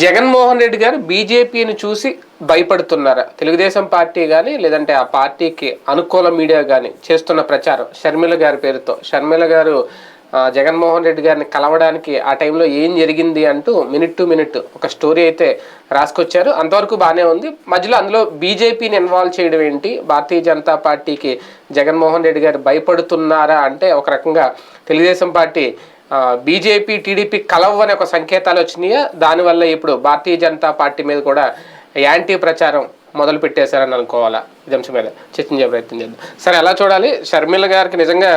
జగన్మోహన్ రెడ్డి గారు బీజేపీని చూసి భయపడుతున్నారా? తెలుగుదేశం పార్టీ కానీ లేదంటే ఆ పార్టీకి అనుకూల మీడియా కానీ చేస్తున్న ప్రచారం షర్మిల గారి పేరుతో. షర్మిల గారు జగన్మోహన్ రెడ్డి గారిని కలవడానికి ఆ టైంలో ఏం జరిగింది అంటూ మినిట్ టు మినిట్ ఒక స్టోరీ అయితే రాసుకొచ్చారు. అంతవరకు బాగానే ఉంది. మధ్యలో అందులో బీజేపీని ఇన్వాల్వ్ చేయడం ఏంటి? భారతీయ జనతా పార్టీకి జగన్మోహన్ రెడ్డి గారు భయపడుతున్నారా అంటే ఒక రకంగా తెలుగుదేశం పార్టీ బీజేపీ టీడీపీ కలవ్ అనే ఒక సంకేతాలు వచ్చినాయా? దానివల్ల ఇప్పుడు భారతీయ జనతా పార్టీ మీద కూడా యాంటీ ప్రచారం మొదలు పెట్టేశారని అనుకోవాలా? ఇది అంశం మీద చర్చించే ప్రయత్నం చేద్దాం. సరే ఎలా చూడాలి. షర్మిల గారికి నిజంగా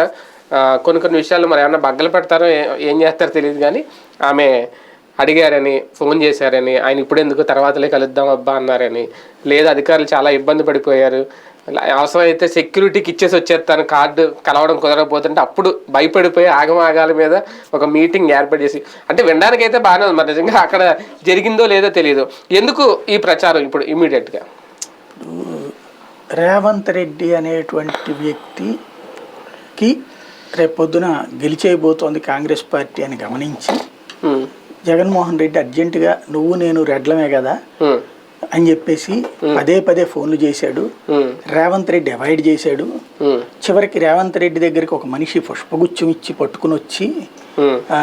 కొన్ని కొన్ని విషయాలు మరి ఏమన్నా బగ్గలు పెడతారో ఏం చేస్తారో తెలియదు కానీ ఆమె అడిగారని ఫోన్ చేశారని ఆయన ఇప్పుడెందుకు తర్వాతలే కలుద్దాం అబ్బా అన్నారని లేదు అధికారులు చాలా ఇబ్బంది పడిపోయారు అవసరమైతే సెక్యూరిటీకి ఇచ్చేసి వచ్చేస్తాను. కార్డు కలవడం కుదరకపోతుంటే అప్పుడు భయపడిపోయి ఆగమాగాల మీద ఒక మీటింగ్ ఏర్పాటు చేసి అంటే వినడానికైతే బాగానే ఉంది మరి నిజంగా అక్కడ జరిగిందో లేదో తెలియదు ఎందుకు ఈ ప్రచారం ఇప్పుడు ఇమీడియట్గా రేవంత్ రెడ్డి అనేటువంటి వ్యక్తికి రేపొద్దున గెలిచేయబోతోంది కాంగ్రెస్ పార్టీ అని గమనించి జగన్మోహన్ రెడ్డి అర్జెంటుగా నువ్వు నేను రెడ్లమే కదా అని చెప్పేసి పదే పదే ఫోన్లు చేశాడు. రేవంత్ రెడ్డి అవాయిడ్ చేశాడు. చివరికి రేవంత్ రెడ్డి దగ్గరికి ఒక మనిషి పుష్పగుచ్చం ఇచ్చి పట్టుకుని వచ్చి ఆ,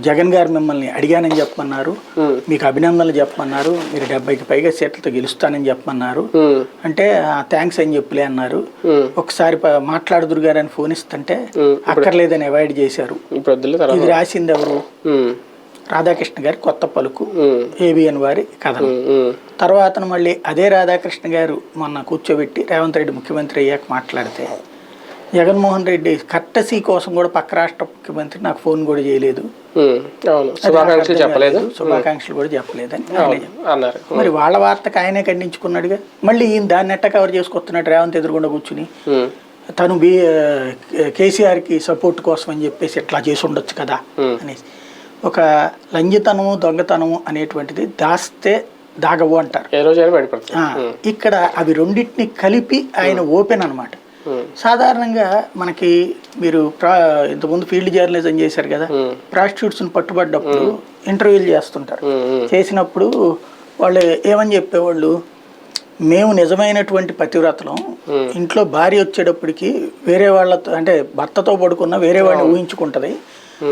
జగన్ గారు మిమ్మల్ని అడిగానని చెప్పమన్నారు. మీకు అభినందనలు చెప్పమన్నారు. మీరు డెబ్బైకి పైగా సీట్లతో గెలుస్తానని చెప్పమన్నారు. అంటే థ్యాంక్స్ అని చెప్పులే అన్నారు. ఒకసారి మాట్లాడుదురు గారు అని ఫోన్ ఇస్తుంటే అక్కర్లేదని అవాయిడ్ చేశారు. ఇది రాసింది ఎవరు? రాధాకృష్ణ గారి కొత్త పలుకు ఏబిఎన్ వారి కథనం. ఉమ్, తర్వాత మళ్ళీ అదే రాధాకృష్ణ గారు మొన్న కూర్చోబెట్టి రేవంత్ రెడ్డి ముఖ్యమంత్రి అయ్యాక మాట్లాడితే జగన్మోహన్ రెడ్డి కట్టసీ కోసం కూడా పక్క రాష్ట్ర ముఖ్యమంత్రి నాకు ఫోన్ కూడా చేయలేదు. శుభాకాంక్షలు చెప్పలేదు. శుభాకాంక్షలు కూడా చెప్పలేదని. అన్నారు. మరి వాళ్ళ వార్తకు ఆయనే ఖండించుకున్నాడుగా. మళ్ళీ ఈయన దాన్ని ఎట్ట కవర్ చేసుకొస్తున్నాడు రేవంత్ ఎదురుగుండా కూర్చుని? తను బి కేసీఆర్కి సపోర్ట్ కోసం అని చెప్పేసి ఇట్లా చేసి ఉండొచ్చు కదా అనేసి. ఒక లంజితనము దొంగతనము అనేటువంటిది దాస్తే దాగవు అంటారు. ఏ ఇక్కడ అవి రెండింటిని కలిపి ఆయన ఓపెన్ అన్నమాట. ఉమ్, సాధారణంగా మనకి మీరు ప్రా ఇంతకుముందు ఫీల్డ్ జర్నలిజం చేశారు కదా ఉమ్, ప్రాస్టిట్యూట్స్ని పట్టుబడ్డప్పుడు ఇంటర్వ్యూలు చేస్తుంటారు. చేసినప్పుడు వాళ్ళు ఏమని చెప్పేవాళ్ళు మేము నిజమైనటువంటి పతివ్రతలం ఇంట్లో భార్య వచ్చేటప్పటికి వేరే వాళ్ళతో అంటే భర్తతో పడుకున్న వేరే వాడిని ఊహించుకుంటది.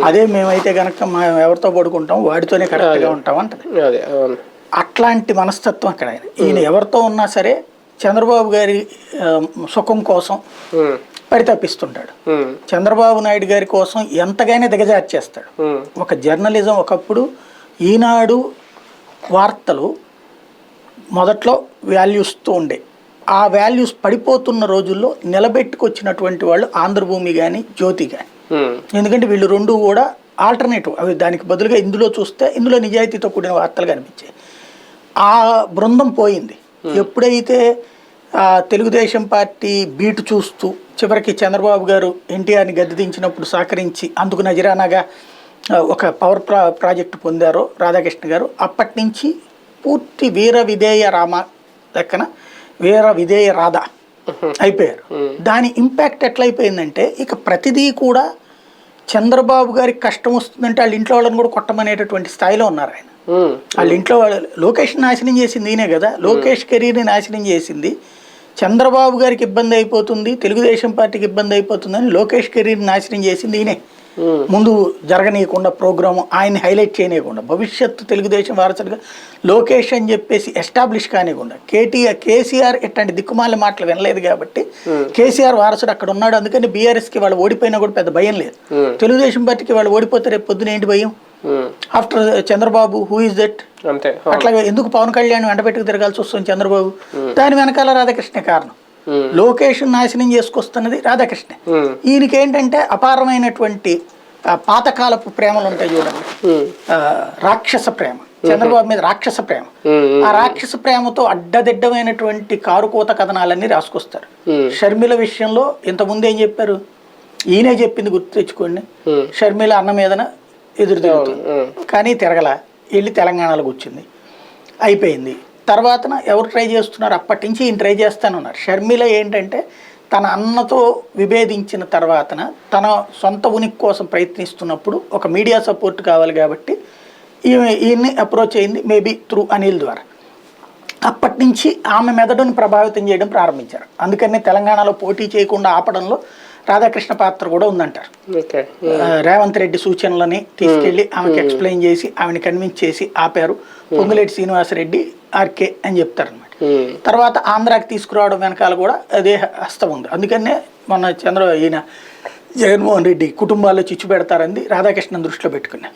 అదే మేమైతే గనక మా ఎవరితో పడుకుంటాం వాడితోనే కరెక్ట్గా ఉంటాం అంటది. అవును. అట్లాంటి మనస్తత్వం అక్కడ ఆయన. ఈయన ఎవరితో ఉన్నా సరే చంద్రబాబు గారి సుఖం కోసం పరితపిస్తుంటాడు. చంద్రబాబు నాయుడు గారి కోసం ఎంతగానే దిగజార్చేస్తాడు. ఒక జర్నలిజం ఒకప్పుడు ఈనాడు వార్తలు మొదట్లో వాల్యూస్తో ఉండే. ఆ వాల్యూస్ పడిపోతున్న రోజుల్లో నిలబెట్టుకొచ్చినటువంటి వాళ్ళు ఆంధ్రభూమి కానీ జ్యోతి కానీ ఎందుకంటే వీళ్ళు రెండు కూడా ఆల్టర్నేటివ్ అవి దానికి బదులుగా ఇందులో చూస్తే ఇందులో నిజాయితీతో కూడిన వార్తలు కనిపించాయి. ఆ బృందం పోయింది. ఎప్పుడైతే ఆ, తెలుగుదేశం పార్టీ బీటు చూస్తూ చివరికి చంద్రబాబు గారు ఎన్టీఆర్ని గద్దె దించినప్పుడు సహకరించి అందుకు నజరానాగా ఒక పవర్ ప్రా ప్రాజెక్టు పొందారో రాధాకృష్ణ గారు. అప్పటి నుంచి పూర్తి వీర విధేయ రామ లెక్కన వీర విధేయ రాధ. అయిపోయారు. దాని ఇంపాక్ట్ ఎట్లయిపోయిందంటే ఇక ప్రతిదీ కూడా చంద్రబాబు గారికి కష్టం వస్తుందంటే వాళ్ళ ఇంట్లో వాళ్ళని కూడా కొట్టమనేటటువంటి స్థాయిలో ఉన్నారు ఆయన. వాళ్ళ ఇంట్లో వాళ్ళు లోకేష్ నాశనం చేసింది ఈయనే కదా. లోకేష్ కెరీర్ని నాశనం చేసింది. చంద్రబాబు గారికి ఇబ్బంది అయిపోతుంది తెలుగుదేశం పార్టీకి ఇబ్బంది అయిపోతుందని లోకేష్ కెరీర్ నాశనం చేసింది ఈయనే. ముందు జరగనీయకుండా ప్రోగ్రాము ఆయన్ని హైలైట్ చేయనీయకుండా భవిష్యత్తు తెలుగుదేశం వారసుడిగా లోకేష్ అని చెప్పేసి ఎస్టాబ్లిష్ కానివ్వకుండా కేటీఆర్ కేసీఆర్ ఇట్లాంటి దిక్కుమాల మాటలు వినలేదు కాబట్టి కేసీఆర్ వారసుడు అక్కడ ఉన్నాడు. అందుకని బీఆర్ఎస్కి వాళ్ళు ఓడిపోయినా కూడా పెద్ద భయం లేదు. తెలుగుదేశం పార్టీకి వాళ్ళు ఓడిపోతే రేపు పొద్దున ఏంటి భయం? After Chandrababu who is that అంతే అట్లాగే ఎందుకు పవన్ కళ్యాణ్ వెంటబెట్టుకు తిరగాల్సి వస్తుంది చంద్రబాబు? దాని వెనకాల రాధాకృష్ణ కారణం. ఉమ్, లోకేష్ నాశనం చేసుకొస్తున్నది రాధాకృష్ణ. ఉమ్, ఈయనకి ఏంటంటే అపారమైనటువంటి పాతకాలపు ప్రేమలు ఉంటాయి చూడండి ఆ, రాక్షస ప్రేమ చంద్రబాబు మీద రాక్షస ప్రేమ. ఆ రాక్షస ప్రేమతో అడ్డదిడ్డమైనటువంటి కారుకోత కథనాలన్నీ రాసుకొస్తారు. షర్మిల విషయంలో ఇంతకుముందు ఏం చెప్పారు? ఈయనే చెప్పింది గుర్తు తెచ్చుకోండి. షర్మిల అన్న మీదన ఎదురు తిరుగుతుంది కానీ తిరగల వెళ్ళి తెలంగాణలో కూర్చుంది అయిపోయింది. తర్వాతన ఎవరు ట్రై చేస్తున్నారు? అప్పటి నుంచి ఈయన ట్రై చేస్తానున్నారు. షర్మిల ఏంటంటే తన అన్నతో విభేదించిన తర్వాతన తన సొంత ఉనికి కోసం ప్రయత్నిస్తున్నప్పుడు ఒక మీడియా సపోర్ట్ కావాలి కాబట్టి ఈమె ఈయన్ని అప్రోచ్ అయింది మేబీ త్రూ అనిల్ ద్వారా. అప్పటి నుంచి ఆమె మెదడుని ప్రభావితం చేయడం ప్రారంభించారు. అందుకనే తెలంగాణలో పోటీ చేయకుండా ఆపడంలో రాధాకృష్ణ పాత్ర కూడా ఉందంటారు. రేవంత్ రెడ్డి సూచనలని తీసుకెళ్ళి ఆమెకి ఎక్స్ప్లెయిన్ చేసి ఆమెని కన్విన్స్ చేసి ఆపారు. పొంగులేటి శ్రీనివాసరెడ్డి ఆర్కే అని చెప్తారు అనమాట ఉమ్, తర్వాత ఆంధ్రాకి తీసుకురావడం వెనకాల కూడా అదే హస్తం ఉంది. అందుకనే మొన్న చంద్ర ఈయన జగన్మోహన్ రెడ్డి కుటుంబాల్లో చిచ్చు పెడతారని రాధాకృష్ణన్ దృష్టిలో పెట్టుకున్నా.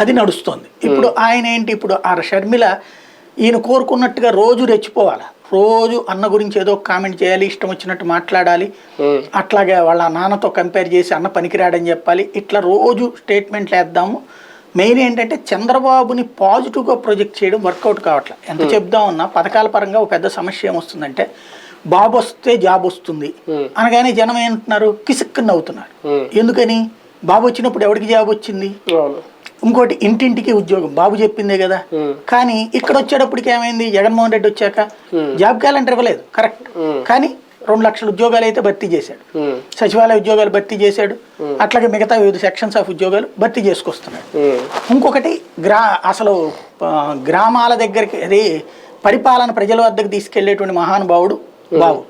అది నడుస్తోంది. ఇప్పుడు ఆయన ఏంటి? ఇప్పుడు ఆ షర్మిల ఈయన కోరుకున్నట్టుగా రోజు రెచ్చిపోవాలి? రోజు అన్న గురించి ఏదో కామెంట్ చేయాలి ఇష్టం వచ్చినట్టు మాట్లాడాలి. అట్లాగే వాళ్ళ నాన్నతో కంపేర్ చేసి అన్న పనికిరాడని చెప్పాలి. ఇట్లా రోజు స్టేట్మెంట్లు వేద్దాము. మెయిన్ ఏంటంటే చంద్రబాబుని పాజిటివ్గా ప్రొజెక్ట్ చేయడం వర్కౌట్ కావట్లేదు ఎంత చెప్దామన్నా పథకాల పరంగా ఒక పెద్ద సమస్య ఏమొస్తుందంటే బాబు వస్తే జాబ్ వస్తుంది. Hmm. అనగానే జనం ఏంటున్నారు కిసుక్కుని అవుతున్నారు Hmm. ఎందుకని? బాబు వచ్చినప్పుడు ఎవరికి జాబ్ వచ్చింది? ఇంకోటి ఇంటింటికి ఉద్యోగం. బాబు చెప్పిందే కదా. Hmm. కానీ ఇక్కడ వచ్చేటప్పటికి ఏమైంది జగన్మోహన్ రెడ్డి వచ్చాక జాబ్ క్యాలెండర్ ఇవ్వలేదు. కరెక్ట్. కానీ రెండు లక్షల ఉద్యోగాలు అయితే భర్తీ చేశాడు. సచివాలయ ఉద్యోగాలు భర్తీ చేశాడు. అట్లాగే మిగతా వివిధ సెక్షన్స్ ఆఫ్ ఉద్యోగాలు భర్తీ చేసుకొస్తున్నాడు. ఇంకొకటి గ్రా అసలు గ్రామాల దగ్గరికి అది పరిపాలన ప్రజల వద్దకు తీసుకెళ్ళేటువంటి మహానుభావుడు బాబు.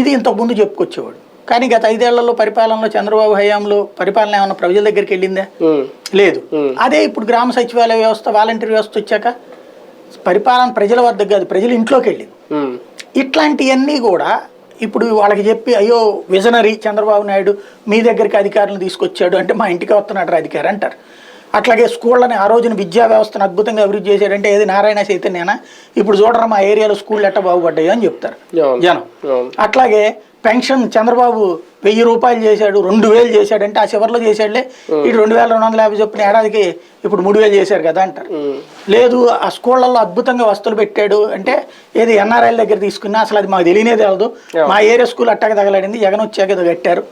ఇది ఇంతకుముందు చెప్పుకొచ్చేవాడు. కానీ గత ఐదేళ్ళలో పరిపాలనలో చంద్రబాబు హయాంలో పరిపాలన ఏమన్నా ప్రజల దగ్గరికి వెళ్ళిందా? లేదు. అదే ఇప్పుడు గ్రామ సచివాలయ వ్యవస్థ వాలంటీర్ వ్యవస్థ వచ్చాక పరిపాలన ప్రజల వద్దకు కాదు ప్రజల ఇంట్లోకి వెళ్ళింది. ఇట్లాంటివన్నీ కూడా ఇప్పుడు వాళ్ళకి చెప్పి అయ్యో విజనరీ చంద్రబాబు నాయుడు మీ దగ్గరికి అధికారులను తీసుకొచ్చాడు అంటే మా ఇంటికి వస్తున్నాడు అధికారి అంటారు అట్లాగే స్కూళ్ళని ఆ రోజున విద్యా వ్యవస్థను అద్భుతంగా అభివృద్ధి చేశాడంటే ఏది నారాయణ చైతన్యనా ఇప్పుడు చూడరా మా ఏరియాలో స్కూళ్ళు ఎట్ట బాగుపడ్డాయో అని చెప్తారు. జనం. అట్లాగే పెన్షన్ చంద్రబాబు వెయ్యి రూపాయలు చేశాడు రెండు వేలు చేశాడంటే ఆ చివరిలో చేశాడులే. ఇటు రెండు వేల రెండు వందల యాభై చొప్పున ఏడాదికి ఇప్పుడు మూడు వేలు చేశారు కదా అంటారు. లేదు ఆ స్కూళ్ళల్లో అద్భుతంగా వస్తువులు పెట్టాడు అంటే ఏది ఎన్ఆర్ఐల దగ్గర తీసుకున్నా అసలు అది మాకు తెలియనే తెలదు మా ఏరియా స్కూల్ అట్టగా తగలడింది జగన్ వచ్చాక ఏదో కట్టారు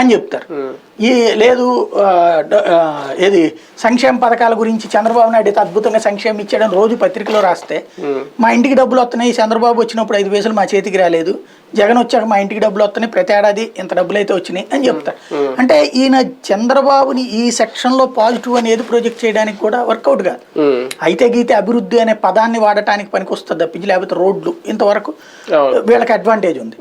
అని చెప్తారు. ఈ లేదు ఏది సంక్షేమ పథకాల గురించి చంద్రబాబు నాయుడు అయితే అద్భుతంగా సంక్షేమం ఇచ్చాడని రోజు పత్రికలో రాస్తే మా ఇంటికి డబ్బులు వస్తున్నాయి చంద్రబాబు వచ్చినప్పుడు ఐదు పైసలు మా చేతికి రాలేదు. జగన్ వచ్చాక మా ఇంటికి డబ్బులు వస్తున్నాయి ప్రతి ఏడాది ఇంత డబ్బులు అయితే వచ్చినాయి అని చెప్తారు. అంటే ఈయన చంద్రబాబుని ఈ సెక్షన్లో పాజిటివ్ అనేది ప్రొజెక్ట్ చేయడానికి కూడా వర్కౌట్ కాదు. అయితే గీతే అభివృద్ధి అనే పదాన్ని వాడటానికి పనికి వస్తుంది తప్పించి లేకపోతే రోడ్లు ఇంతవరకు వీళ్ళకి అడ్వాంటేజ్ ఉంది.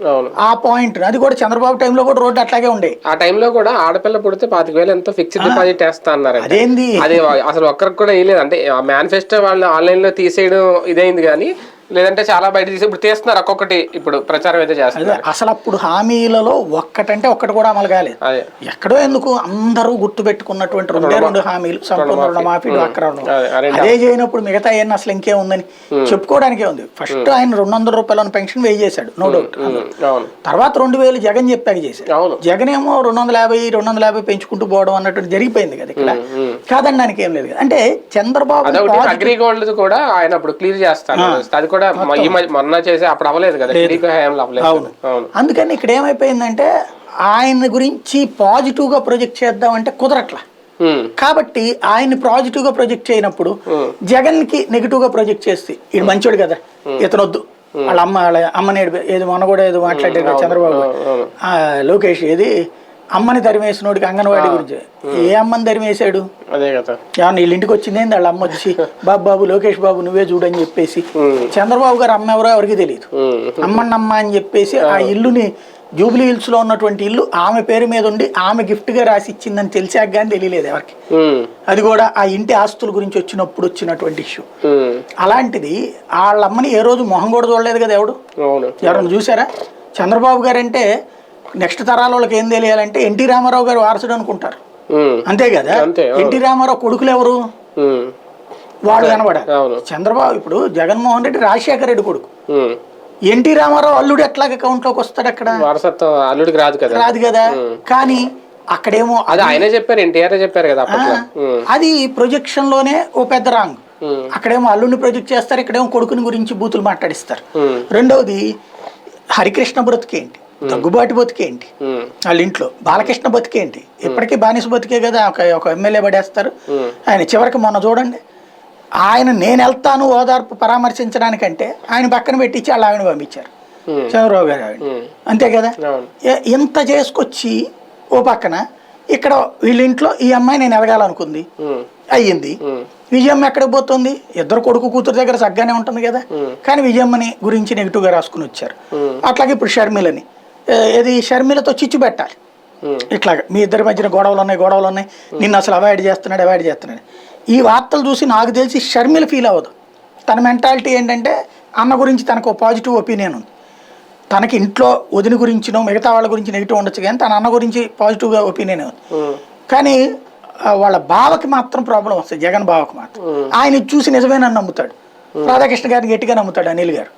ఆ పాయింట్ అది కూడా చంద్రబాబు టైంలో కూడా రోడ్డు అట్లాగే ఉండే. ఆ టైంలో కూడా ఆడపిల్ల పుడితే పాతిక వేలు ఎంతో ఫిక్స్డ్ డిపాజిట్ వేస్తా అన్నారు అదేంది? అది అసలు ఒక్కరికి కూడా వేయలేదు అంటే మేనిఫెస్టో వాళ్ళు ఆన్లైన్లో తీసేయడం ఇదైంది కానీ లేదంటే చాలా బయట తీసి ఇప్పుడు తీస్తున్నారు ఒక్కొక్కటి. ఇప్పుడు ప్రచారం అయితే అదే చేస్తున్నారు. అసలు అప్పుడు హామీలలో ఒక్కటంటే ఒక్కటి కూడా అమలు కాలేదు. ఎక్కడో ఎందుకు అందరూ గుర్తు పెట్టుకున్నటువంటి రెండే రెండు హామీలు సంపూర్ణ రుణమాఫీ డ్వాక్రా రుణం అదే, చేయనప్పుడు మిగతా ఏం అసలు ఇంకేముందని చెప్పుకోవడానికే ఉంది. ఫస్ట్ ఆయన రెండు వందల రూపాయల పెన్షన్ వేయి చేశాడు నో డౌట్. తర్వాత రెండు వేలు జగన్ చెప్పాక చేశాడు. జగన్ ఏమో రెండు వందల యాభై రెండు వందల యాభై పెంచుకుంటూ పోవడం అన్నట్టు జరిగిపోయింది కదా ఇక్కడ. కాదనడానికి ఏం లేదు. అంటే చంద్రబాబు అగ్రిగోల్డ్ కూడా ఆయన అప్పుడు క్లియర్ చేస్తాను అది కూడా ఈ మొన్న చేసి అప్పుడు అవ్వలేదు కదా. అవును. అందుకని ఇక్కడ ఏమైపోయిందంటే ఆయన గురించి పాజిటివ్గా ప్రొజెక్ట్ చేద్దామంటే కుదరట్లా. ఉమ్, కాబట్టి ఆయన్ని పాజిటివ్గా ప్రొజెక్ట్ చేయనప్పుడు జగన్కి నెగిటివ్గా ప్రొజెక్ట్ చేస్తే ఇది మంచోడు కదా. ఇతనొద్దు. వాళ్ళ అమ్మ వాళ్ళ అమ్మని ఏది మొన్న కూడా ఏదో మాట్లాడారు కదా చంద్రబాబు. లోకేష్ ఏది అమ్మని తరిమేసినోడికి అంగన్వాడీ గురించి. ఏ అమ్మని తరిమేశాడు? అదే కదా. వీళ్ళ ఇంటికి వచ్చింది ఏంది వాళ్ళ అమ్మ వచ్చి బాబు బాబు లోకేష్ బాబు నువ్వే చూడని చెప్పేసి. చంద్రబాబు గారు అమ్మ ఎవరో ఎవరికి తెలియదు. అమ్మన్నమ్మ అని చెప్పేసి ఆ ఇల్లుని జూబ్లీ హిల్స్లో ఉన్నటువంటి ఇల్లు ఆమె పేరు మీద ఉండి ఆమె గిఫ్ట్గా రాసి ఇచ్చిందని తెలిసాక కానీ తెలియలేదు ఎవరికి. అది కూడా ఆ ఇంటి ఆస్తుల గురించి వచ్చినప్పుడు వచ్చినటువంటి ఇష్యూ. అలాంటిది వాళ్ళ అమ్మని ఏ రోజు మొహం కూడా చూడలేదు కదా ఎవడు? అవును. ఎవరైనా చూసారా? చంద్రబాబు గారు అంటే నెక్స్ట్ తరాల వాళ్ళకి ఏం తెలియాలంటే ఎన్టీ రామారావు గారు వారసుడు అనుకుంటారు. అంతే కదా. ఎన్టీ రామారావు కొడుకులు ఎవరు? వాడు కనబడారు అవును. చంద్రబాబు ఇప్పుడు జగన్మోహన్ రెడ్డి రాజశేఖర రెడ్డి కొడుకు. ఎన్టీ రామారావు అల్లుడు ఎట్లాగ అకౌంట్లోకి వస్తాడు అక్కడ? వారసత్వం అల్లుడికి రాదు కదా? రాదు కదా? కానీ అక్కడేమో అది ఆయనే చెప్పారు ఎన్టీఆర్ చెప్పారు కదా అది ప్రొజెక్షన్లోనే ఓ పెద్ద రాంగ్. అక్కడేమో అల్లుడిని ప్రొజెక్ట్ చేస్తారు ఇక్కడేమో కొడుకుని గురించి బూతులు మాట్లాడిస్తారు. రెండవది హరికృష్ణ బతుకేంటి దగ్గుబాటి బతుకేంటి? వాళ్ళ ఇంట్లో బాలకృష్ణ బతికేంటి? ఇప్పటికీ బానిస బతికే కదా ఒక ఒక ఎమ్మెల్యే పడేస్తారు. ఆయన చివరికి మొన్న చూడండి ఆయన నేను వెళ్తాను ఓదార్పు పరామర్శించడానికంటే ఆయన పక్కన పెట్టించి వాళ్ళ ఆవిడ పంపించారు. చంద్రబాబు గారు ఆవిడ. అంతే కదా? ఇంత చేసుకొచ్చి ఓ పక్కన ఇక్కడ వీళ్ళ ఇంట్లో ఈ అమ్మాయి నేను ఎదగాలనుకుంది. అయ్యింది. విజయమ్మ ఎక్కడికి పోతుంది? ఇద్దరు కొడుకు కూతురు దగ్గర సగ్గానే ఉంటుంది కదా. కానీ విజయమ్మని గురించి నెగిటివ్గా రాసుకుని వచ్చారు. అట్లాగే ఇప్పుడు షర్మిలని ఏది షర్మిలతో చిచ్చు పెట్టాలి. ఇట్లాగా. మీ ఇద్దరి మధ్యన గొడవలు ఉన్నాయి గొడవలు ఉన్నాయి. నిన్ను అసలు అవాయిడ్ చేస్తున్నాడు అవాయిడ్ చేస్తున్నాడు. ఈ వార్తలు చూసి నాకు తెలిసి షర్మిల ఫీల్ అవ్వదు. తన మెంటాలిటీ ఏంటంటే అన్న గురించి తనకు పాజిటివ్ ఒపీనియన్ ఉంది. తనకి ఇంట్లో వదిన గురించినో మిగతా వాళ్ళ గురించి నెగిటివ్ ఉండొచ్చు కానీ తన అన్న గురించి పాజిటివ్గా ఒపీనియన్ ఉంది. కానీ వాళ్ళ బావకి మాత్రం ప్రాబ్లం వస్తుంది జగన్ బావకి మాత్రం. ఆయన చూసి నిజమేనని నమ్ముతాడు. రాధాకృష్ణ గారిని గట్టిగా నమ్ముతాడు అనిల్ గారు.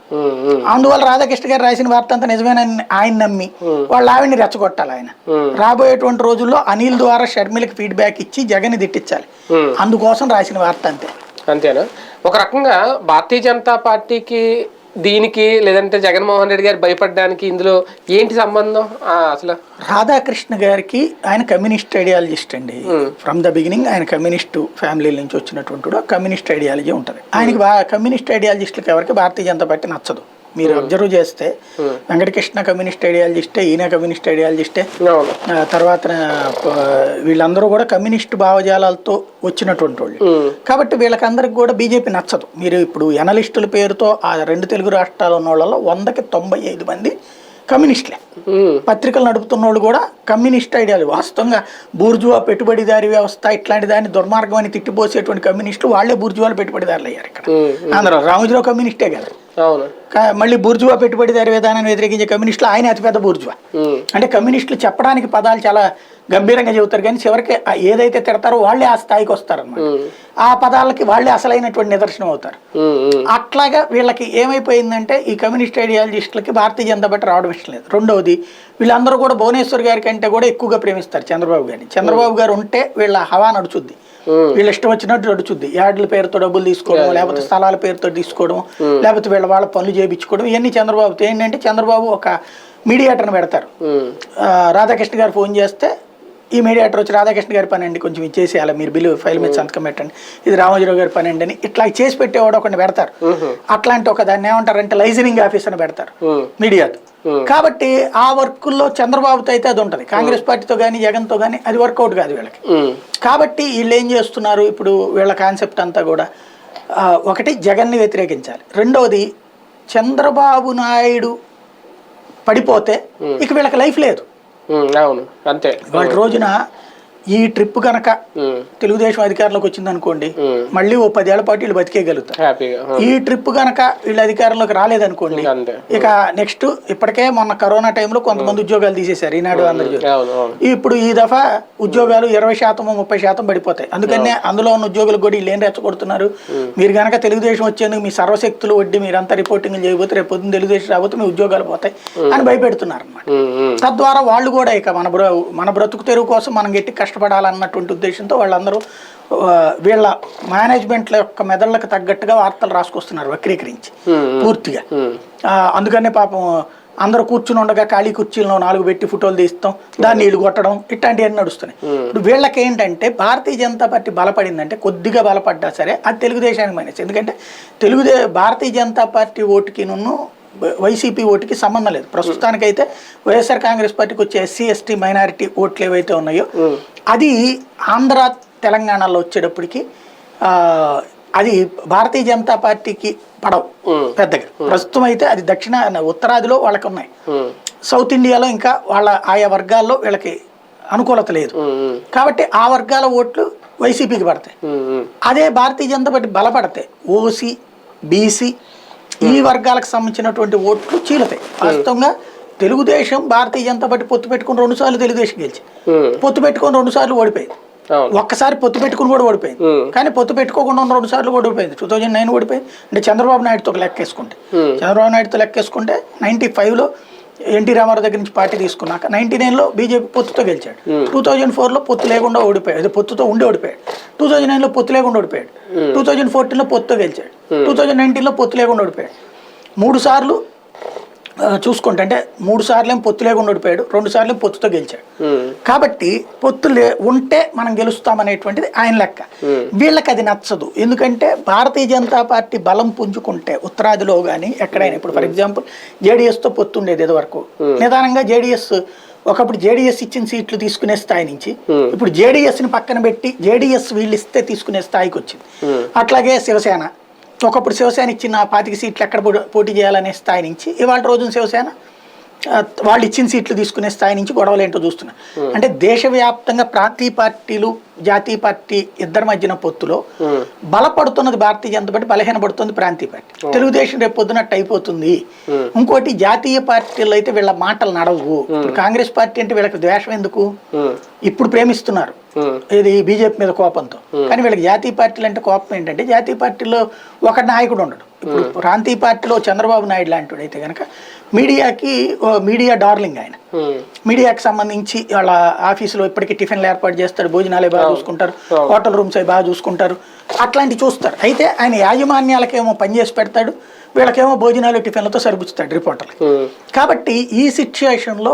అందువల్ల రాధాకృష్ణ గారు రాసిన వార్త అంతా నిజమేనని ఆయన నమ్మి వాళ్ళ ఆవిడని రెచ్చగొట్టాలి ఆయన. రాబోయేటువంటి రోజుల్లో అనిల్ ద్వారా షర్మిలకి ఫీడ్బ్యాక్ ఇచ్చి జగన్ తిట్టించాలి. Hmm. అందుకోసం రాసిన వార్త అంతే. అంతేనా? ఒక రకంగా భారతీయ జనతా పార్టీకి దీనికి లేదంటే జగన్మోహన్ రెడ్డి గారు భయపడడానికి ఇందులో ఏంటి సంబంధం? అసలు రాధాకృష్ణ గారికి ఆయన కమ్యూనిస్ట్ ఐడియాలజిస్ట్ అండి. ఫ్రమ్ ద బిగినింగ్ ఆయన కమ్యూనిస్ట్ ఫ్యామిలీ నుంచి వచ్చినటువంటి. కమ్యూనిస్ట్ ఐడియాలజీ ఉంటుంది. ఆయనకి కమ్యూనిస్ట్ ఐడియాలజిస్టులకు ఎవరికి భారతీయ జనతా పార్టీ నచ్చదు. మీరు అబ్జర్వ్ చేస్తే వెంకటకృష్ణ కమ్యూనిస్ట్ ఐడియాలజిస్టే ఈయన కమ్యూనిస్ట్ ఐడియాలజిస్టే తర్వాత వీళ్ళందరూ కూడా కమ్యూనిస్ట్ భావజాలాలతో వచ్చినటువంటి వాళ్ళు. కాబట్టి వీళ్ళకందరికి కూడా బీజేపీ నచ్చదు. మీరు ఇప్పుడు ఎనలిస్టుల పేరుతో ఆ రెండు తెలుగు రాష్ట్రాలు ఉన్న వాళ్ళలో వందకి తొంభై ఐదు మంది కమ్యూనిస్టులే. పత్రికలు నడుపుతున్న వాళ్ళు కూడా కమ్యూనిస్ట్ ఐడియాలు. వాస్తవంగా బూర్జువా పెట్టుబడిదారి వ్యవస్థ ఇట్లాంటి దాన్ని దుర్మార్గం అని తిట్టిపోసేటువంటి కమ్యూనిస్టులు వాళ్ళే బూర్జువాలు పెట్టుబడిదారులు అయ్యారు ఇక్కడ ఆంధ్ర రామోజీరావు కమ్యూనిస్టే కదా. అవును. మళ్ళీ బూర్జువా పెట్టుబడిదారి విధానాన్ని వ్యతిరేకించే కమ్యూనిస్టులు ఆయన అతిపెద్ద బూర్జువా. అంటే కమ్యూనిస్టులు చెప్పడానికి పదాలు చాలా గంభీరంగా చెబుతారు కానీ చివరికి ఏదైతే తిడతారో వాళ్ళే ఆ స్థాయికి ఉమ్, ఆ పదాలకి వాళ్ళే అసలైనటువంటి నిదర్శనం అవుతారు. అట్లాగా వీళ్ళకి ఏమైపోయిందంటే ఈ కమ్యూనిస్ట్ ఐడియాలజిస్టులకి భారతీయ జనతా పార్టీ రావడం ఇష్టం లేదు. రెండవది వీళ్ళందరూ కూడా భువనేశ్వర్ గారి కంటే కూడా ఎక్కువగా ప్రేమిస్తారు చంద్రబాబు గారిని. చంద్రబాబు గారు ఉంటే వీళ్ళ హవా నడుచుద్ది. వీళ్ళు ఇష్టం వచ్చినట్టు నడుచుద్ది. యార్డుల పేరుతో డబ్బులు తీసుకోవడం లేకపోతే స్థలాల పేరుతో తీసుకోవడం లేకపోతే వీళ్ళ వాళ్ళ పనులు చేయించుకోవడం ఇవన్నీ చంద్రబాబుతో ఏంటంటే చంద్రబాబు ఒక మీడియేటర్ని పెడతారు. రాధాకృష్ణ గారు ఫోన్ చేస్తే ఈ మీడియేటర్ వచ్చి రాధాకృష్ణ గారి పని అండి కొంచెం ఇచ్చేసేయాలి. మీరు బిల్లు ఫైల్ మీద సంతకం పెట్టండి. ఇది రామోజీరావు గారి పని అండి అని ఇట్లా చేసి పెట్టేవాడు ఒకరిని పెడతారు. అట్లాంటి ఒక దాన్ని ఏమంటారంటే లైజనింగ్ ఆఫీసర్ని పెడతారు. ఉమ్, మీడియాతో. కాబట్టి ఆ వర్కుల్లో చంద్రబాబుతో అయితే అది ఉంటుంది. కాంగ్రెస్ పార్టీతో కానీ జగన్తో కానీ అది వర్కౌట్ కాదు వీళ్ళకి. కాబట్టి వీళ్ళు ఏం చేస్తున్నారు? ఇప్పుడు వీళ్ళ కాన్సెప్ట్ అంతా కూడా ఒకటి జగన్ని వ్యతిరేకించాలి. రెండవది చంద్రబాబు నాయుడు పడిపోతే ఇక వీళ్ళకి లైఫ్ లేదు. అవును అంతే. వాళ్ళ రోజున ఈ ట్రిప్ కనుక తెలుగుదేశం అధికారంలోకి వచ్చింది అనుకోండి మళ్ళీ ఓ పదేళ్ళ పాటు వీళ్ళు బతికేయగలుగుతారు. ఈ ట్రిప్ కనుక వీళ్ళు అధికారంలోకి రాలేదనుకోండి ఇక నెక్స్ట్ ఇప్పటికే మొన్న కరోనా టైంలో కొంతమంది ఉద్యోగాలు తీసేశారు ఈనాడు ఆంధ్రజ్యోతి ఇప్పుడు ఈ దఫా ఉద్యోగాలు ఇరవై శాతం ముప్పై శాతం పడిపోతాయి. అందుకనే అందులో ఉన్న ఉద్యోగులకు కూడా వీళ్ళు ఏం రెచ్చగొడుతున్నారు? మీరు కనుక తెలుగుదేశం వచ్చేందుకు మీ సర్వశక్తులు వడ్డీ మీరంతా రిపోర్టింగ్ చేయబోతే రేపు పొద్దున్న తెలుగుదేశం రాబోతే మీ ఉద్యోగాలు పోతాయి అని భయపెడుతున్నారు అనమాట తద్వారా వాళ్ళు కూడా ఇక మన బ్ర మన బ్రతుకు తెరువు కోసం మనం గట్టి కష్టపడాలన్నటువంటి ఉద్దేశంతో వాళ్ళందరూ వీళ్ళ మేనేజ్మెంట్ల యొక్క మెదళ్ళకు తగ్గట్టుగా వార్తలు రాసుకొస్తున్నారు వక్రీకరించి పూర్తిగా. అందుకనే పాపం అందరూ కూర్చుని ఉండగా ఖాళీ కుర్చీలను నాలుగు పెట్టి ఫోటోలు తీస్తాం దాన్ని నీళ్ళు కొట్టడం ఇట్లాంటివన్నీ నడుస్తున్నాయి. ఇప్పుడు వీళ్ళకి ఏంటంటే భారతీయ జనతా పార్టీ బలపడిందంటే కొద్దిగా బలపడ్డా సరే అది తెలుగుదేశానికి మైనస్. ఎందుకంటే తెలుగుదే భారతీయ జనతా పార్టీ ఓటుకి నున్ను వైసీపీ ఓటుకి సంబంధం లేదు. ప్రస్తుతానికైతే వైఎస్ఆర్ కాంగ్రెస్ పార్టీకి వచ్చే ఎస్సీ ఎస్టీ మైనారిటీ ఓట్లు ఏవైతే ఉన్నాయో అది ఆంధ్ర తెలంగాణలో వచ్చేటప్పటికి అది భారతీయ జనతా పార్టీకి పడవు పెద్దగా. ప్రస్తుతం అయితే అది దక్షిణ ఉత్తరాదిలో వాళ్ళకి ఉన్నాయి సౌత్ ఇండియాలో ఇంకా వాళ్ళ ఆయా వర్గాల్లో వీళ్ళకి అనుకూలత లేదు. కాబట్టి ఆ వర్గాల ఓట్లు వైసీపీకి పడతాయి. అదే భారతీయ జనతా పార్టీ బలపడతాయి ఓసీ బీసీ ఈ వర్గాలకు సంబంధించినటువంటి ఓట్లు చీలతాయి. వాస్తవంగా తెలుగుదేశం భారతీయ జనతా పార్టీ పొత్తు పెట్టుకుని రెండు సార్లు తెలుగుదేశం గెలిచి పొత్తు పెట్టుకొని రెండు సార్లు ఓడిపోయింది ఒక్కసారి పొత్తు పెట్టుకుని కూడా ఓడిపోయింది. కానీ పొత్తు పెట్టుకోకుండా ఉన్న రెండు సార్లు ఓడిపోయింది. టూ థౌజండ్ నైన్ ఓడిపోయింది. అంటే చంద్రబాబు నాయుడుతో ఒక లెక్క వేసుకుంటే ఉమ్, చంద్రబాబు నాయుడుతో లెక్క వేసుకుంటే నైన్టీ ఫైవ్లో ఎన్టీ రామారావు దగ్గర నుంచి పార్టీ తీసుకున్నాక నైన్టీ నైన్లో బీజేపీ పొత్తుతో గెలిచాడు. Hmm. టూ థౌజండ్ ఫోర్లో పొత్తు లేకుండా ఓడిపోయాడు. అదే పొత్తుతో ఉండి ఓడిపోయాడు. టూ థౌజండ్ నైన్లో పొత్తు లేకుండా ఓడిపోయాడు. Hmm. టూ థౌజండ్ ఫోర్టీన్లో పొత్తుతో గెలిచాడు. టూ థౌజండ్ నైన్టీన్లో పొత్తు లేకుండా ఓడిపోయాడు. మూడు సార్లు చూసుకుంటే అంటే మూడు సార్లు ఏం పొత్తు లేకుండా ఓడిపోయాడు రెండు సార్లు ఏం పొత్తుతో గెలిచాడు. కాబట్టి పొత్తు లే ఉంటే మనం గెలుస్తామనేటువంటిది ఆయన లెక్క. వీళ్ళకి అది నచ్చదు. ఎందుకంటే భారతీయ జనతా పార్టీ బలం పుంజుకుంటే ఉత్తరాదిలో కానీ ఎక్కడైనా ఇప్పుడు ఫర్ ఎగ్జాంపుల్ జేడిఎస్తో పొత్తు ఉండేది ఇది వరకు. నిదానంగా జేడిఎస్ ఒకప్పుడు జేడీఎస్ ఇచ్చిన సీట్లు తీసుకునే స్థాయి నుంచి ఇప్పుడు జేడీఎస్ని పక్కన పెట్టి జేడీఎస్ వీళ్ళు ఇస్తే తీసుకునే స్థాయికి వచ్చింది. అట్లాగే శివసేన. ఒకప్పుడు శివసేన ఇచ్చిన పాతిక సీట్లు ఎక్కడ పోటీ- పోటీ చేయాలనే స్థాయి నుంచి ఇవాళ రోజున శివసేన వాళ్ళు ఇచ్చిన సీట్లు తీసుకునే స్థాయి నుంచి గొడవలు ఏంటో చూస్తున్నారు అంటే దేశవ్యాప్తంగా ప్రాంతీయ పార్టీలు జాతీయ పార్టీ ఇద్దరి మధ్యన పొత్తులో బలపడుతున్నది భారతీయ జనతా పార్టీ బలహీనపడుతుంది ప్రాంతీయ పార్టీ. తెలుగుదేశం రేపు పొద్దునట్టు అయిపోతుంది. ఇంకోటి జాతీయ పార్టీలు అయితే వీళ్ళ మాటలు నడవు. ఇప్పుడు కాంగ్రెస్ పార్టీ అంటే వీళ్ళకి ద్వేషం ఎందుకు? ఇప్పుడు ప్రేమిస్తున్నారు. ఇది బీజేపీ మీద కోపంతో. కానీ వీళ్ళకి జాతీయ పార్టీలు అంటే కోపం ఏంటంటే జాతీయ పార్టీలో ఒక నాయకుడు ఉండడు. ఇప్పుడు ప్రాంతీయ పార్టీలో చంద్రబాబు నాయుడు లాంటి అయితే కనుక మీడియాకి మీడియా డార్లింగ్ ఆయన. మీడియాకి సంబంధించి వాళ్ళ ఆఫీసులో ఇప్పటికీ టిఫిన్లు ఏర్పాటు చేస్తాడు భోజనాలే బాగా చూసుకుంటారు హోటల్ రూమ్స్ అవి బాగా చూసుకుంటారు అట్లాంటివి చూస్తారు. అయితే ఆయన యాజమాన్యాలకేమో పనిచేసి పెడతాడు వీళ్ళకేమో భోజనాలు టిఫిన్లతో సరిపుచ్చుతాడు రిపోర్టర్లు కాబట్టి ఈ సిచ్యుయేషన్లో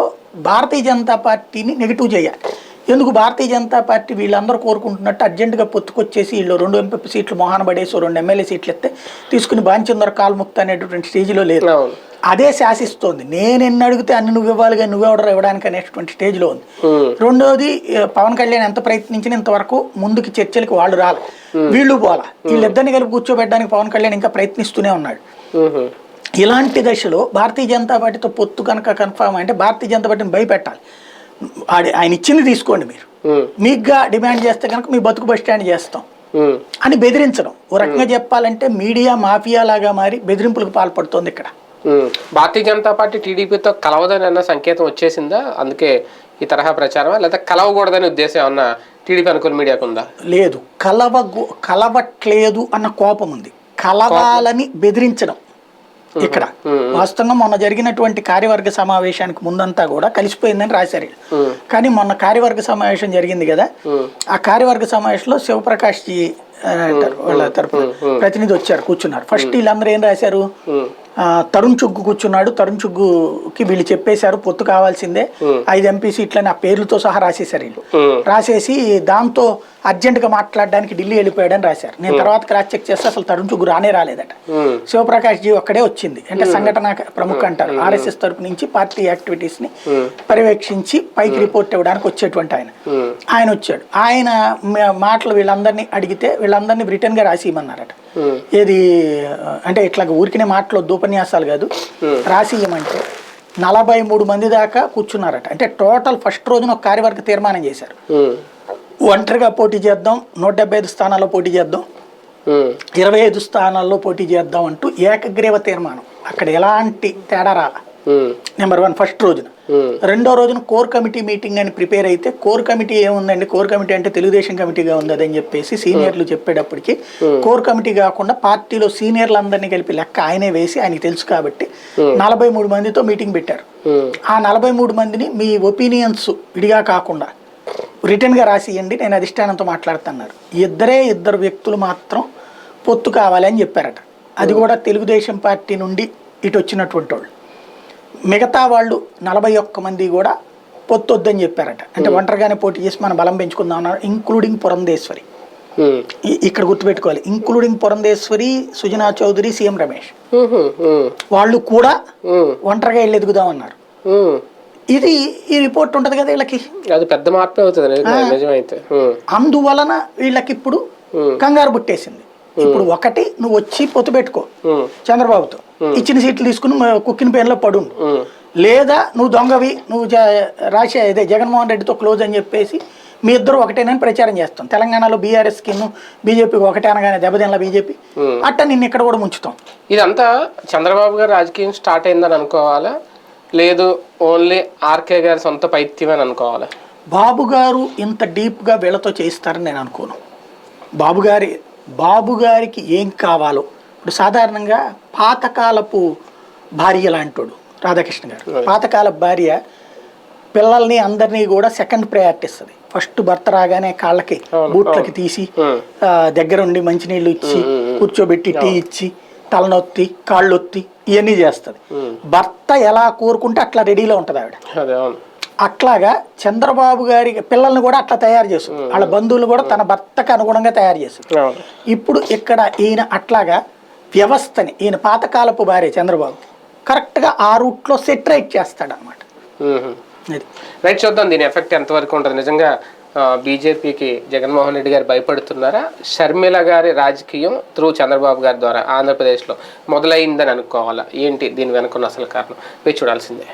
భారతీయ జనతా పార్టీని నెగిటివ్ చేయాలి. ఎందుకు భారతీయ జనతా పార్టీ వీళ్ళందరూ కోరుకుంటున్నట్టు అర్జెంటుగా పొత్తుకొచ్చేసి వీళ్ళు రెండు ఎంపీ సీట్లు మొహాన పడేసి రెండు ఎమ్మెల్యే సీట్లు ఎత్తే తీసుకుని బాంచందర కాల్ముక్త అనేటటువంటి స్టేజ్లో లేదు. అదే శాసిస్తోంది. నేను ఎన్ని అడిగితే అన్ని నువ్వు ఇవ్వాలి కానీ నువ్వెవడరు ఇవ్వడానికి అనేటువంటి స్టేజ్లో ఉంది. రెండోది పవన్ కళ్యాణ్ ఎంత ప్రయత్నించినా ఇంతవరకు ముందుకి చర్చలకు వాళ్ళు రాలి. వీళ్ళు పోలా. వీళ్ళిద్దరిని కలిపి కూర్చోబెట్టడానికి పవన్ కళ్యాణ్ ఇంకా ప్రయత్నిస్తూనే ఉన్నాడు. ఇలాంటి దశలో భారతీయ జనతా పార్టీతో పొత్తు కనుక కన్ఫామ్ అంటే భారతీయ జనతా పార్టీని భయపెట్టాలి. ఆయన ఇచ్చింది తీసుకోండి మీరు. మీకుగా డిమాండ్ చేస్తే కనుక మీ బతుకు బస్ స్టాండ్ చేస్తాం. అని బెదిరించడం. ఓ రకంగా చెప్పాలంటే మీడియా మాఫియా లాగా మారి బెదిరింపులకు పాల్పడుతోంది ఇక్కడ. భారతీయ జనతా పార్టీ టీడీపీతో కలవదని అన్న సంకేతం వచ్చేసిందా? అందుకే ఈ తరహా ప్రచారమా? లేదా కలవకూడదనే ఉద్దేశం ఏమన్నా టీడీపీ అనుకూల మీడియాకు ఉందా? లేదు. కలవ కలవట్లేదు అన్న కోపం ఉంది. కలవాలని బెదిరించడం. ఇక్కడ. వాస్తవంగా మొన్న జరిగినటువంటి కార్యవర్గ సమావేశానికి ముందంతా కూడా కలిసిపోయిందని రాశారు కానీ మొన్న కార్యవర్గ సమావేశం జరిగింది కదా. ఆ కార్యవర్గ సమావేశంలో శివప్రకాష్ జీ అంటారు వాళ్ళ తరపున. ప్రతినిధి వచ్చారు కూర్చున్నారు. ఫస్ట్ వీళ్ళందరూ ఏం రాశారు? తరుణ్ చుగ్గు కూర్చున్నాడు. తరుణ్ చుగ్గుకి వీళ్ళు చెప్పేశారు పొత్తు కావాల్సిందే. ఐదు ఎంపీ సీట్లని ఆ పేర్లతో సహా రాసేశారు వీళ్ళు. రాసేసి దాంతో అర్జెంటుగా మాట్లాడడానికి ఢిల్లీ వెళ్ళిపోయాడని రాశారు. నేను తర్వాత క్రాస్ చెక్ చేస్తే అసలు తరుణ్ చుగ్గు రానే రాలేదట. శివప్రకాష్ జీ ఒక్కడే వచ్చింది. అంటే సంఘటన ప్రముఖ అంటారు. ఆర్ఎస్ఎస్ తరపు నుంచి పార్టీ యాక్టివిటీస్ని పర్యవేక్షించి పైకి రిపోర్ట్ ఇవ్వడానికి వచ్చేటువంటి ఆయన. ఆయన వచ్చాడు. ఆయన మాటలు వీళ్ళందరినీ అడిగితే వీళ్ళందరినీ బ్రిటన్గా రాసి ఏది అంటే ఇట్లా ఊరికినే మాటలు వద్దు, ఉపన్యాసాలు కాదు. రాసి ఇవ్వమంటే నలభై మూడు మంది దాకా కూర్చున్నారట. అంటే టోటల్ ఫస్ట్ రోజున ఒక కార్యవర్గ తీర్మానం చేశారు. ఒంటరిగా పోటీ చేద్దాం నూట డెబ్బై ఐదు స్థానాల్లో పోటీ చేద్దాం ఇరవై ఐదు స్థానాల్లో పోటీ చేద్దాం అంటూ ఏకగ్రీవ తీర్మానం. అక్కడ ఎలాంటి తేడా రాల. నెంబర్ వన్ ఫస్ట్ రోజున. ఉమ్, రెండో రోజున కోర్ కమిటీ మీటింగ్ అని ప్రిపేర్ అయితే కోర్ కమిటీ ఏముందండి? కోర్ కమిటీ అంటే తెలుగుదేశం కమిటీగా ఉంది అదని చెప్పేసి సీనియర్లు చెప్పేటప్పటికి కోర్ కమిటీ కాకుండా పార్టీలో సీనియర్లు అందరినీ కలిపి లెక్క ఆయనే వేసి ఆయనకి తెలుసు కాబట్టి నలభై మూడు మందితో మీటింగ్ పెట్టారు. ఆ నలభై మూడు మందిని మీ ఒపీనియన్స్ విడిగా కాకుండా రిటర్న్గా రాసి ఇవ్వండి నేను అధిష్టానంతో మాట్లాడుతున్నారు ఇద్దరే ఇద్దరు వ్యక్తులు మాత్రం పొత్తు కావాలి అని చెప్పారట. అది కూడా తెలుగుదేశం పార్టీ నుండి ఇటు వచ్చినటువంటి వాళ్ళు. మిగతా వాళ్ళు నలభై ఒక్క మంది కూడా పొత్తు వద్దని చెప్పారట. అంటే ఒంటరిగానే పోటీ చేసి మనం బలం పెంచుకుందాం అన్నారు ఇంక్లూడింగ్ పురంధేశ్వరి. ఇక్కడ గుర్తుపెట్టుకోవాలి. Including Purandeswari Sujana Chowdary CM Ramesh. వాళ్ళు కూడా ఒంటరిగా వెళ్ళి ఎదుగుదామన్నారు ఉమ్. ఇది ఈ రిపోర్ట్ ఉంటుంది కదా వీళ్ళకి? అది పెద్ద మార్పే అవుతుంది అందువలన వీళ్ళకి ఇప్పుడు కంగారు పుట్టేసింది. ఇప్పుడు ఒకటి నువ్వు వచ్చి పొత్తు పెట్టుకో. చంద్రబాబుతో. ఇచ్చిన సీట్లు తీసుకుని కుక్కిన పేరులో పడు లేదా నువ్వు దొంగవి నువ్వు రాసే ఇదే జగన్మోహన్ రెడ్డితో క్లోజ్ అని చెప్పేసి మీ ఇద్దరు ఒకటేనని ప్రచారం చేస్తాం. తెలంగాణలో బీఆర్ఎస్ కిన్ బీజేపీకి ఒకటే అనగానే దెబ్బతినలా బీజేపీ. అట్ట నిన్ను ఇక్కడ కూడా ముంచుతాం. ఇదంతా చంద్రబాబు గారు రాజకీయం స్టార్ట్ అయిందని అనుకోవాలా? లేదు ఓన్లీ ఆర్కే గారి సొంత పైత్యం అని అనుకోవాలా? బాబు గారు ఇంత డీప్గా వీళ్ళతో చేయిస్తారని నేను అనుకోను. బాబు గారి బాబు గారికి ఏం కావాలో? ఇప్పుడు సాధారణంగా పాతకాలపు భార్య లాంటోడు రాధాకృష్ణ గారు. పాతకాల భార్య పిల్లల్ని అందరినీ కూడా సెకండ్ ప్రయారిటీ ఇస్తుంది. ఫస్ట్ భర్త రాగానే కాళ్ళకి బూట్లకి తీసి దగ్గరుండి మంచినీళ్ళు ఇచ్చి కూర్చోబెట్టి టీ ఇచ్చి తలనొత్తి కాళ్ళొత్తి ఇవన్నీ చేస్తుంది. భర్త ఎలా కోరుకుంటే అట్లా రెడీలో ఉంటుంది ఆవిడ. అట్లాగా చంద్రబాబు గారి పిల్లల్ని కూడా అట్లా తయారు చేస్తుంది వాళ్ళ బంధువులు కూడా తన భర్తకు అనుగుణంగా తయారు చేస్తుంది ఇప్పుడు ఇక్కడ ఈయన అట్లాగా వ్యవస్థని ఈయన పాతకాలపు భార్య చంద్రబాబు కరెక్ట్గా ఆ రూట్లో సెటరేట్ చేస్తాడు అనమాట రైట్ చూద్దాం దీని ఎఫెక్ట్ ఎంతవరకు ఉంటుంది. నిజంగా బీజేపీకి జగన్మోహన్ రెడ్డి గారు భయపడుతున్నారా? షర్మిల గారి రాజకీయం త్రూ చంద్రబాబు గారి ద్వారా ఆంధ్రప్రదేశ్లో మొదలైందని అనుకోవాలా? ఏంటి దీని వెనుకున్న అసలు కారణం? వేచి చూడాల్సిందే.